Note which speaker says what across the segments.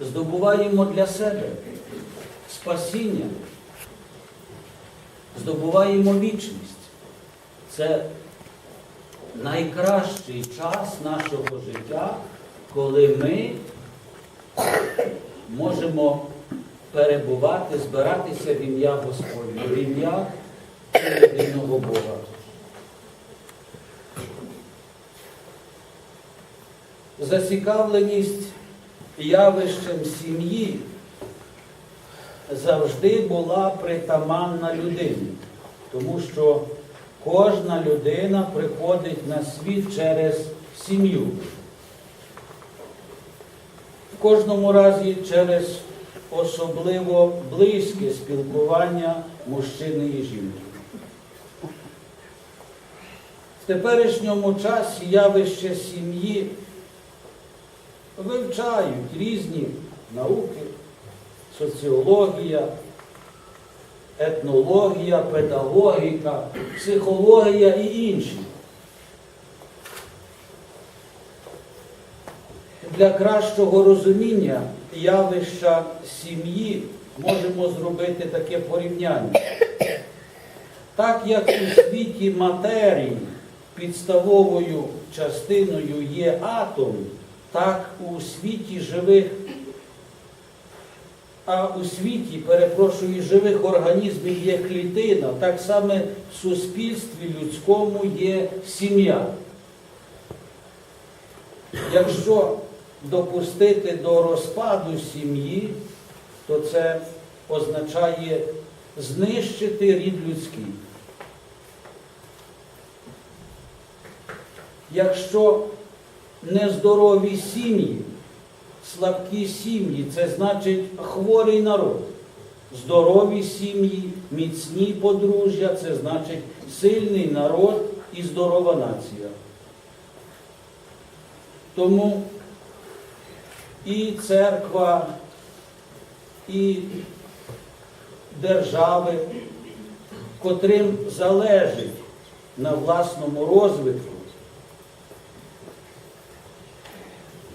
Speaker 1: здобуваємо для себе спасіння, здобуваємо вічність. Це найкращий час нашого життя, коли ми можемо перебувати, збиратися в ім'я Господнє, в ім'я єдиного Бога. Зацікавленість явищем сім'ї завжди була притаманна людині, тому що кожна людина приходить на світ через сім'ю. В кожному разі через особливо близьке спілкування мужчини і жінки. В теперішньому часі явище сім'ї вивчають різні науки, соціологія, етнологія, педагогіка, психологія і інші. Для кращого розуміння явища сім'ї можемо зробити таке порівняння. Так як у світі матерії підставовою частиною є атом, так у світі живих, а у світі, перепрошую, живих організмів є клітина, так само в суспільстві людському є сім'я. Якщо допустити до розпаду сім'ї, то це означає знищити рід людський. Якщо нездорові сім'ї, слабкі сім'ї, це значить хворий народ. Здорові сім'ї, міцні подружжя, це значить сильний народ і здорова нація. Тому і церква, і держави, котрим залежить на власному розвитку,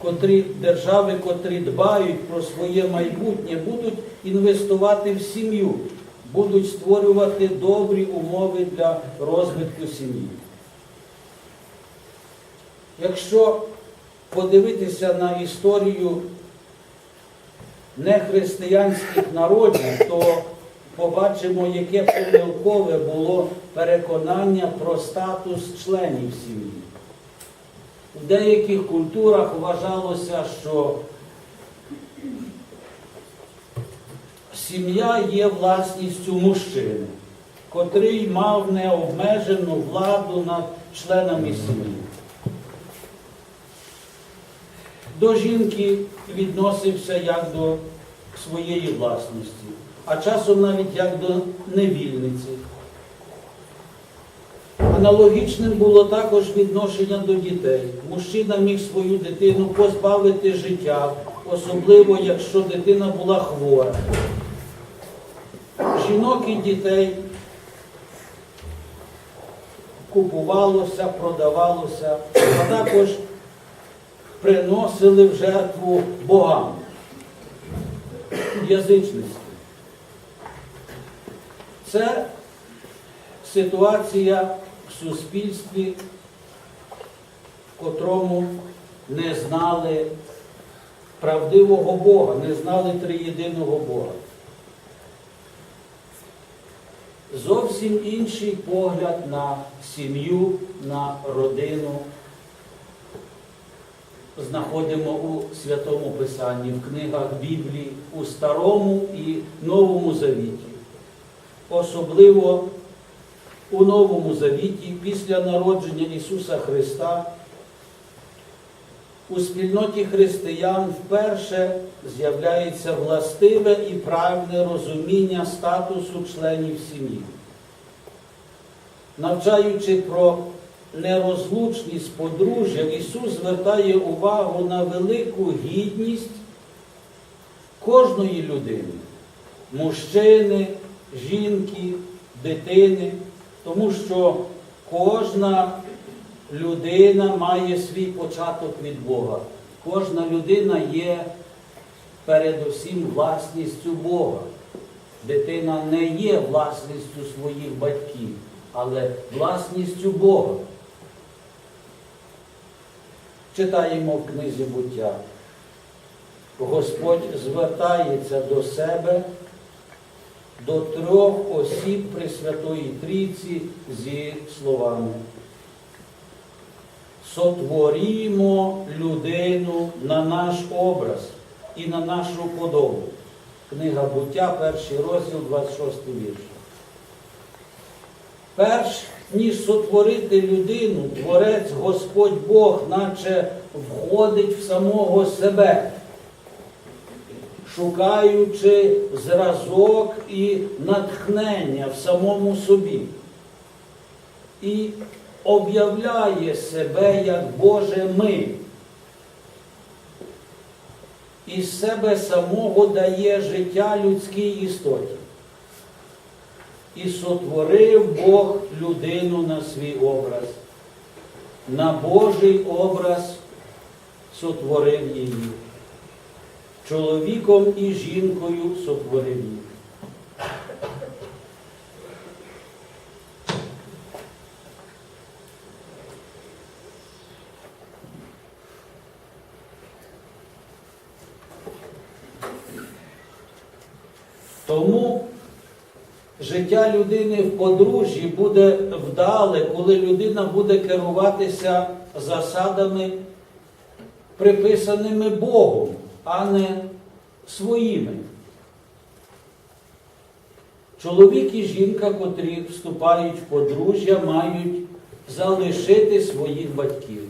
Speaker 1: котрі держави, котрі дбають про своє майбутнє, будуть інвестувати в сім'ю, будуть створювати добрі умови для розвитку сім'ї. Якщо подивитися на історію нехристиянських народів, то побачимо, яке помилкове було переконання про статус членів сім'ї. Деяких культурах вважалося, що сім'я є власністю мужчини, котрий мав необмежену владу над членами сім'ї. До жінки відносився як до своєї власності, а часом навіть як до невільниці. Аналогічним було також відношення до дітей. Мужчина міг свою дитину позбавити життя, особливо якщо дитина була хвора. Жінок і дітей купувалося, продавалося, а також приносили в жертву богам язичництві. Це ситуація в суспільстві, в котрому не знали правдивого Бога, не знали триєдиного Бога. Зовсім інший погляд на сім'ю, на родину знаходимо у Святому Писанні, в книгах Біблії, у Старому і Новому Завіті. Особливо у Новому Завіті, після народження Ісуса Христа, у спільноті християн вперше з'являється властиве і правильне розуміння статусу членів сім'ї. Навчаючи про нерозлучність подружжя, Ісус звертає увагу на велику гідність кожної людини, мужчини, жінки, дитини, тому що кожна людина має свій початок від Бога. Кожна людина є передусім власністю Бога. Дитина не є власністю своїх батьків, але власністю Бога. Читаємо в книзі буття. Господь звертається до себе до трьох осіб Пресвятої Трійці зі словами. Сотворімо людину на наш образ і на нашу подобу. Книга буття, перший розділ, 26 вірш. Перш ніж сотворити людину, Творець Господь Бог, наче входить в самого себе, шукаючи зразок і натхнення в самому собі. І об'являє себе як Боже ми. Із себе самого дає життя людській істоті. І сотворив Бог людину на свій образ. На Божий образ сотворив її. Чоловіком і жінкою сотворив їх. Тому життя людини в подружжі буде вдале, коли людина буде керуватися засадами, приписаними Богом, а не своїми. Чоловік і жінка, котрі вступають в подружжя, мають залишити своїх батьків,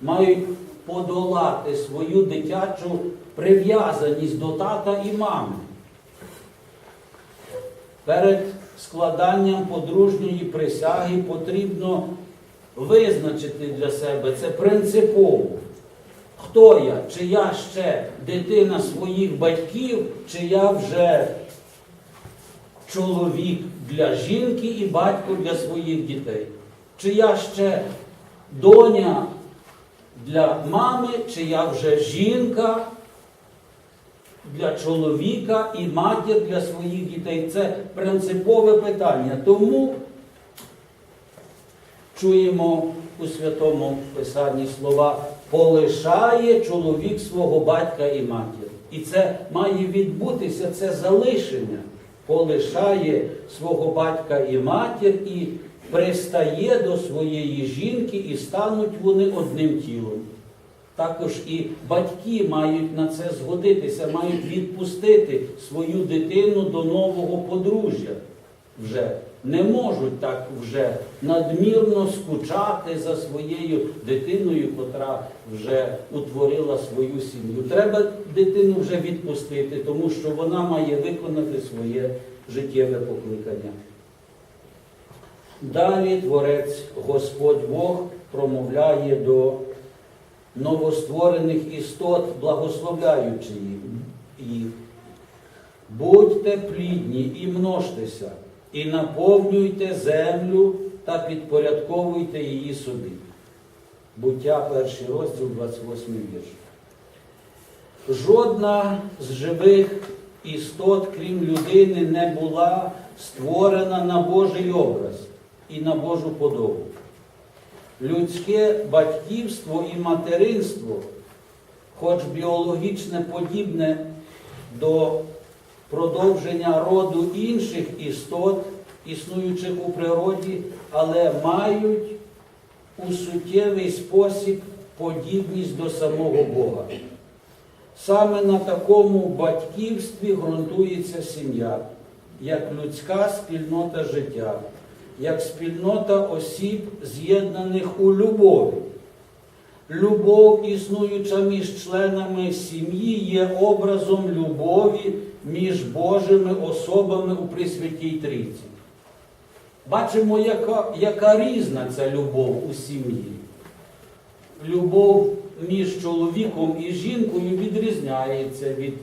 Speaker 1: мають подолати свою дитячу прив'язаність до тата і мами. Перед складанням подружньої присяги потрібно визначити для себе це принципово. Хто я? Чи я ще дитина своїх батьків, чи я вже чоловік для жінки і батько для своїх дітей? Чи я ще доня для мами, чи я вже жінка для чоловіка і матір для своїх дітей. Це принципове питання. Тому чуємо у Святому Писанні слова полишає чоловік свого батька і матір. І це має відбутися, це залишення. Полишає свого батька і матір і пристає до своєї жінки, і стануть вони одним тілом. Також і батьки мають на це згодитися, мають відпустити свою дитину до нового подружжя. Вже не можуть так вже надмірно скучати за своєю дитиною, котра вже утворила свою сім'ю. Треба дитину вже відпустити, тому що вона має виконати своє життєве покликання. Далі Творець Господь Бог промовляє до новостворених істот, благословляючи їх. Будьте плідні і множтеся, і наповнюйте землю та підпорядковуйте її собі. Буття, перший розділ, 28 вірш. Жодна з живих істот, крім людини, не була створена на Божий образ і на Божу подобу людське батьківство і материнство, хоч біологічне подібне до продовження роду інших істот, існуючих у природі, але мають у суттєвий спосіб подібність до самого Бога. Саме на такому батьківстві ґрунтується сім'я, як людська спільнота життя як спільнота осіб, з'єднаних у любові. Любов, існуюча між членами сім'ї, є образом любові між Божими особами у Пресвятій Трійці. Бачимо, яка, яка різна ця любов у сім'ї. Любов між чоловіком і жінкою відрізняється від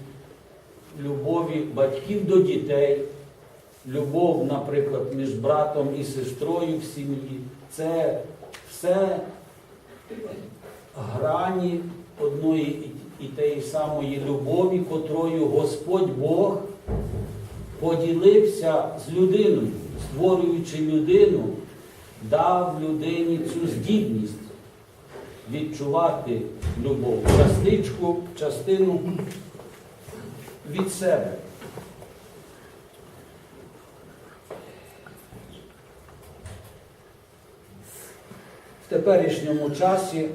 Speaker 1: любові батьків до дітей любов, наприклад, між братом і сестрою в сім'ї. Це все грані одної і тієї самої любові, котрою Господь Бог поділився з людиною, створюючи людину, дав людині цю здібність відчувати любов, частичку, частину від себе. В теперішньому часі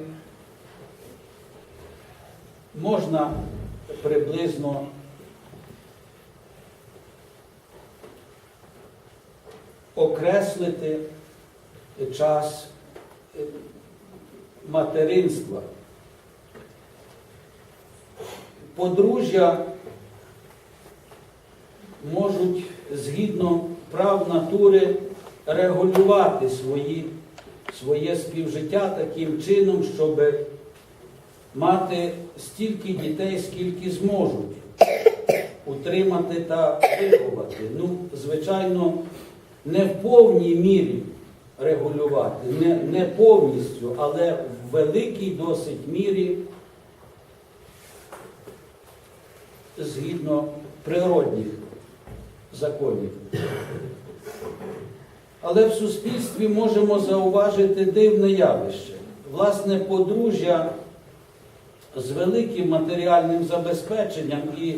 Speaker 1: можна приблизно окреслити час е, материнства. Подружжя можуть згідно прав натури регулювати свої, своє співжиття таким чином, щоб мати стільки дітей, скільки зможуть утримати та виховати. Ну, звичайно, не в повній мірі регулювати, не, не повністю, але в великій досить мірі згідно природних законів. Але в суспільстві можемо зауважити дивне явище. Власне, подружжя з великим матеріальним забезпеченням і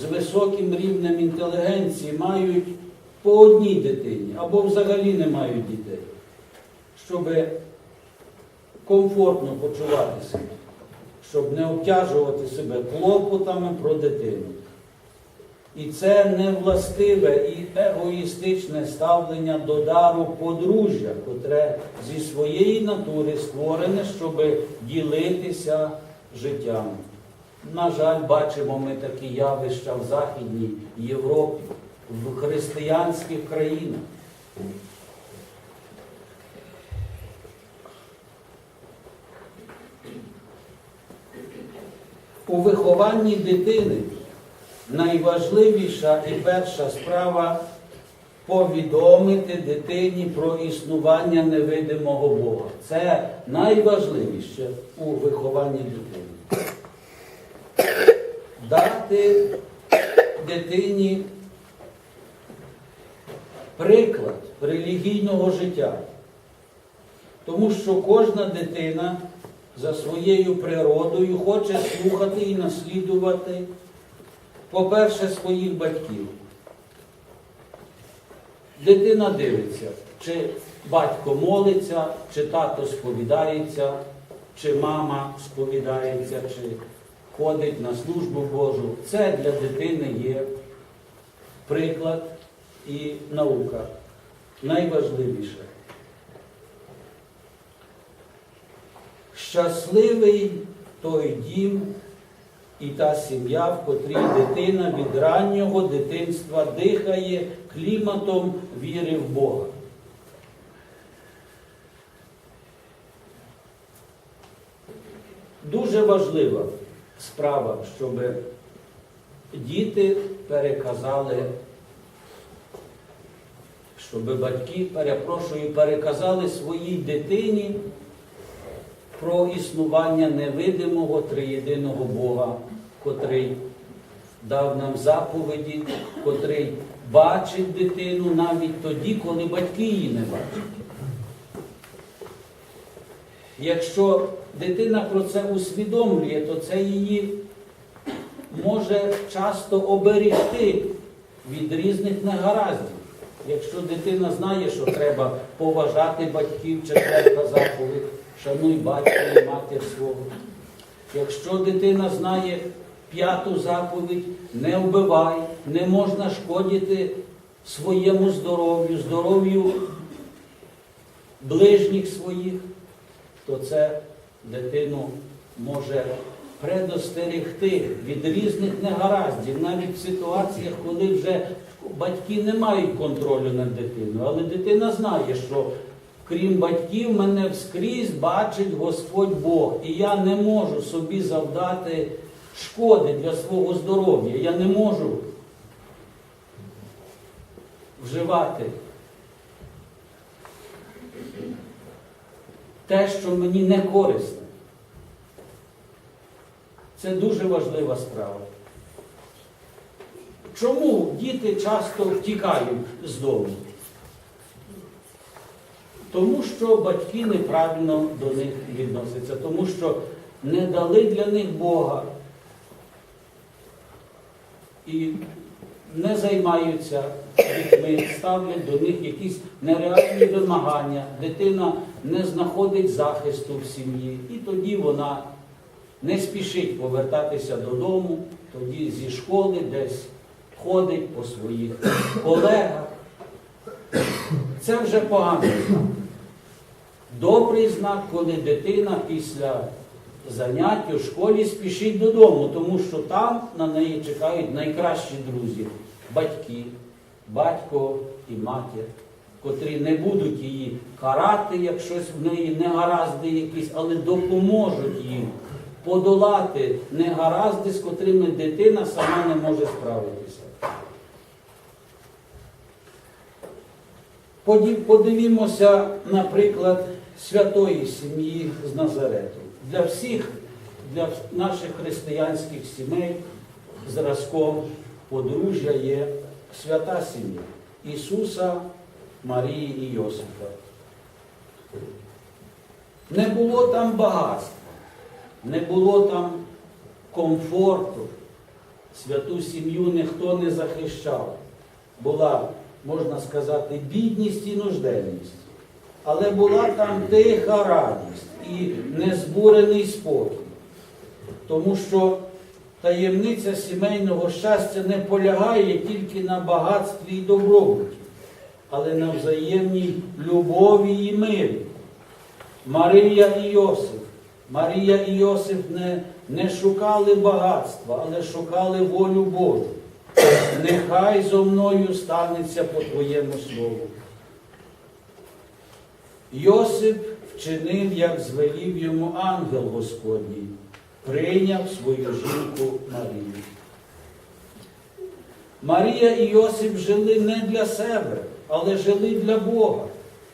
Speaker 1: з високим рівнем інтелігенції мають по одній дитині або взагалі не мають дітей, щоб комфортно почуватися, щоб не обтяжувати себе клопотами про дитину. І це невластиве і егоїстичне ставлення до дару подружжя, котре зі своєї натури створене, щоб ділитися життям. На жаль, бачимо ми такі явища в Західній Європі, в християнських країнах. У вихованні дитини найважливіша і перша справа повідомити дитині про існування невидимого Бога. Це найважливіше у вихованні дитини. Дати дитині приклад релігійного життя. Тому що кожна дитина за своєю природою хоче слухати і наслідувати, по-перше, своїх батьків. Дитина дивиться, чи батько молиться, чи тато сповідається, чи мама сповідається, чи ходить на службу Божу. Це для дитини є приклад і наука. Найважливіше. Щасливий той дім і та сім'я, в котрій дитина від раннього дитинства дихає кліматом віри в Бога. Дуже важлива справа, щоб діти переказали, щоб батьки, перепрошую, переказали своїй дитині про існування невидимого триєдиного Бога, котрий дав нам заповіді, котрий бачить дитину навіть тоді, коли батьки її не бачать. Якщо дитина про це усвідомлює, то це її може часто оберегти від різних негараздів. Якщо дитина знає, що треба поважати батьків, четверта заповідь, шануй батька і матір свого. Якщо дитина знає п'яту заповідь, не вбивай, не можна шкодити своєму здоров'ю, здоров'ю ближніх своїх, то це дитину може предостерегти від різних негараздів, навіть в ситуаціях, коли вже батьки не мають контролю над дитиною. Але дитина знає, що крім батьків, мене вскрізь бачить Господь Бог. І я не можу собі завдати шкоди для свого здоров'я. Я не можу вживати те, що мені не корисне. Це дуже важлива справа. Чому діти часто втікають з дому? Тому що батьки неправильно до них відносяться, тому що не дали для них Бога і не займаються дітьми, ставлять до них якісь нереальні вимагання. Дитина не знаходить захисту в сім'ї, і тоді вона не спішить повертатися додому, тоді зі школи десь ходить по своїх колегах. Це вже знак. Добрий знак, коли дитина після занять у школі спішить додому, тому що там на неї чекають найкращі друзі батьки, батько і матір, котрі не будуть її карати, як щось в неї негаразди якісь, але допоможуть їм подолати негаразди, з котрими дитина сама не може справитися. Подивімося, наприклад, святої сім'ї з Назарету. Для всіх, для наших християнських сімей зразком подружжя є свята сім'я Ісуса, Марії і Йосифа. Не було там багатства, не було там комфорту. Святу сім'ю ніхто не захищав. Була, можна сказати, бідність і нужденність. Але була там тиха радість і незбурений спокій. Тому що таємниця сімейного щастя не полягає тільки на багатстві і добробуті, але на взаємній любові і мирі. Марія і Йосиф. Марія і Йосиф не, не шукали багатства, але шукали волю Божу. Нехай зо мною станеться по твоєму слову. Йосип вчинив, як звелів йому ангел Господній, прийняв свою жінку Марію. Марія і Йосип жили не для себе, але жили для Бога,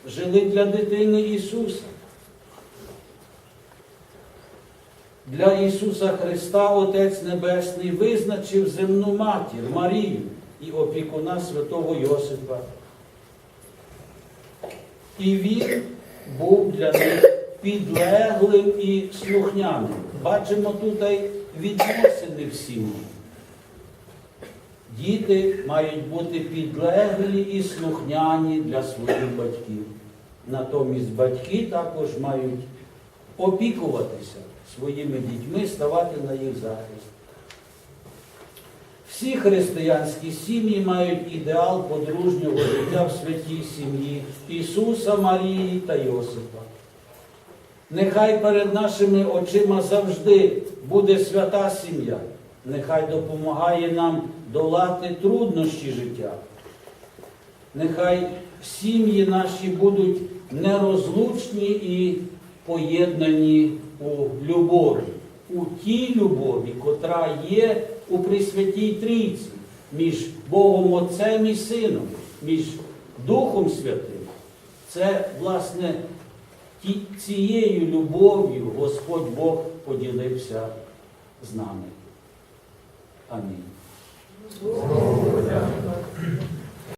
Speaker 1: жили для дитини Ісуса. Для Ісуса Христа Отець Небесний визначив земну матір Марію і опікуна святого Йосипа. І він був для них підлеглим і слухняним. Бачимо тут відносини в. Діти мають бути підлеглі і слухняні для своїх батьків. Натомість батьки також мають опікуватися своїми дітьми, ставати на їх захист. Всі християнські сім'ї мають ідеал подружнього життя в святій сім'ї Ісуса, Марії та Йосипа. Нехай перед нашими очима завжди буде свята сім'я, нехай допомагає нам долати труднощі життя. Нехай сім'ї наші будуть нерозлучні і поєднані у любові, у тій любові, котра є у Пресвятій Трійці, між Богом Отцем і Сином, між Духом Святим. Це, власне, цією любов'ю Господь Бог поділився з нами. Амінь.